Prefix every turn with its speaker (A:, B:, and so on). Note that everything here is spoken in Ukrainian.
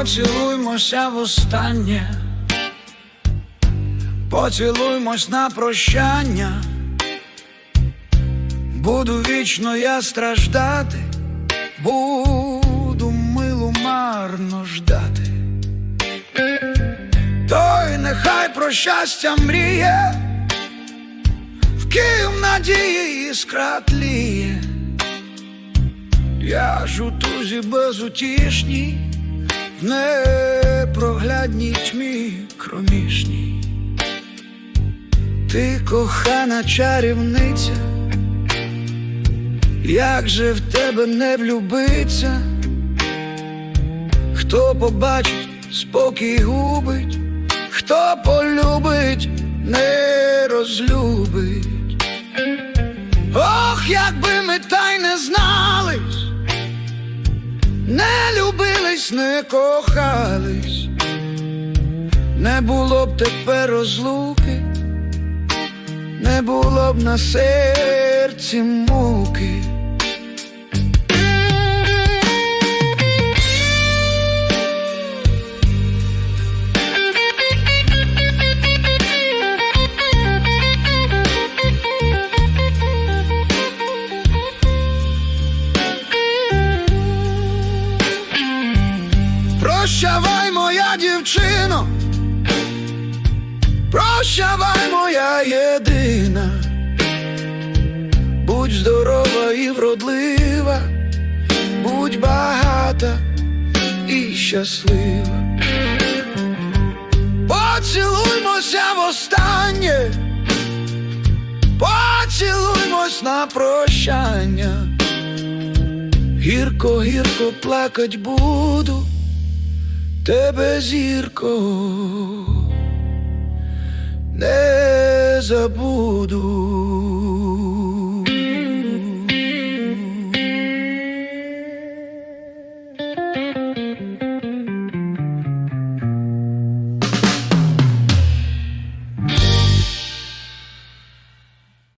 A: Поцілуймося востаннє, поцілуймось на прощання, буду вічно я страждати, буду милу марно ждати. Той нехай про щастя мріє, в Київ надії іскра тліє. Я ж у тузі безутішній, в непроглядній тьмі кромішній. Ти кохана чарівниця, як же в тебе не влюбиться, хто побачить, спокій губить, хто полюбить, не розлюбить. Ох, якби ми та й не знались, не любились, не кохались, не було б тепер розлуки, не було б на серці муки. Прощавай, моя дівчино, прощавай, моя єдина, будь здорова і вродлива, будь багата і щаслива. Поцілуймося востаннє, поцілуймось на прощання. Гірко, гірко плакать буду, тебе зірко не забуду.